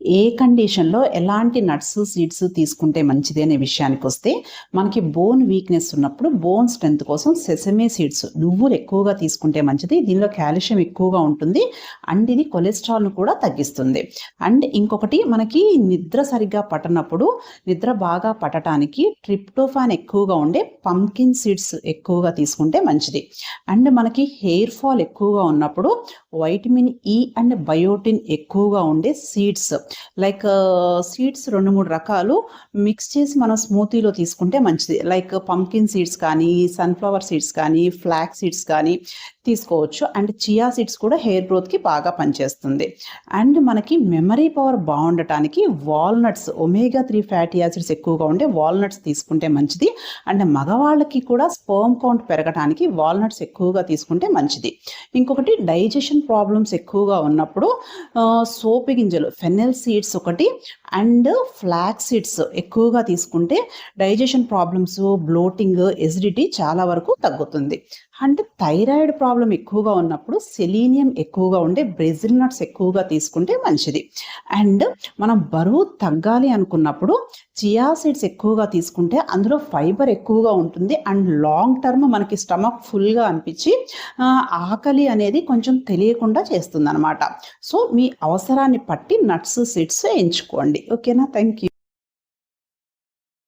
ఏ కండిషన్లో ఎలాంటి nuts seeds తీసుకుంటే మంచిది అనే విషయానికి వస్తే మనకి బోన్ వీక్నెస్ ఉన్నప్పుడు బోన్ స్ట్రెంత్ కోసం సెసమే సీడ్స్ నువ్వులు ఎక్కువగా తీసుకుంటే మంచిది దీనిలో కాల్షియం ఎక్కువగా ఉంటుంది అండ్ ఇది కొలెస్ట్రాల్ను కూడా తగ్గిస్తుంది. అండ్ ఇంకొకటి మనకి నిద్ర సరిగ్గా పట్టనప్పుడు నిద్ర బాగా పట్టడానికి ట్రిప్టోఫాన్ ఎక్కువగా ఉండే పంకిన్ సీడ్స్ ఎక్కువగా తీసుకుంటే మంచిది. అండ్ మనకి హెయిర్ ఫాల్ ఎక్కువగా ఉన్నప్పుడు వైటమిన్ ఈ అండ్ బయోటిన్ ఎక్కువగా ఉండే సీడ్స్ లైక్ సీడ్స్ uh, రెండు మూడు రకాలు మిక్స్ చేసి మనం స్మూతీలో తీసుకుంటే మంచిది. లైక్ పంకిన్ సీడ్స్ కానీ సన్ఫ్లవర్ సీడ్స్ కానీ ఫ్లాక్ సీడ్స్ కానీ తీసుకోవచ్చు. అండ్ చియా సీడ్స్ కూడా హెయిర్ గ్రోత్కి బాగా పనిచేస్తుంది. అండ్ మనకి memory power బాగుండటానికి walnuts omega three fatty acids ఎక్కువగా ఉండే వాల్నట్స్ తీసుకుంటే మంచిది. అండ్ మగవాళ్ళకి కూడా స్పర్మ్ కౌంట్ పెరగడానికి వాల్నట్స్ ఎక్కువగా తీసుకుంటే మంచిది. ఇంకొకటి డైజెషన్ ప్రాబ్లమ్స్ ఎక్కువగా ఉన్నప్పుడు uh, సోపు గింజలు ఫెనెల్ సీడ్స్ ఒకటి అండ్ ఫ్లాక్ సీడ్స్ ఎక్కువగా తీసుకుంటే డైజెషన్ ప్రాబ్లమ్స్ బ్లోటింగ్ ఎసిడిటీ చాలా వరకు తగ్గుతుంది. అండ్ థైరాయిడ్ ప్రాబ్లం ఎక్కువగా ఉన్నప్పుడు సెలీనియం ఎక్కువగా ఉండే బ్రెజిల్ నట్స్ ఎక్కువగా తీసుకుంటే మంచిది. అండ్ మనం బరువు తగ్గాలి అనుకున్నప్పుడు చియా సీడ్స్ ఎక్కువగా తీసుకుంటే అందులో ఫైబర్ ఎక్కువగా ఉంటుంది అండ్ లాంగ్ టర్మ్ మనకి స్టమక్ ఫుల్గా అనిపించి ఆకలి అనేది కొంచెం తెలియకుండా చేస్తుంది అనమాట సో మీ అవసరాన్ని పట్టి నట్స్ సీడ్స్ ఎంచుకోండి ఓకేనా? Thank you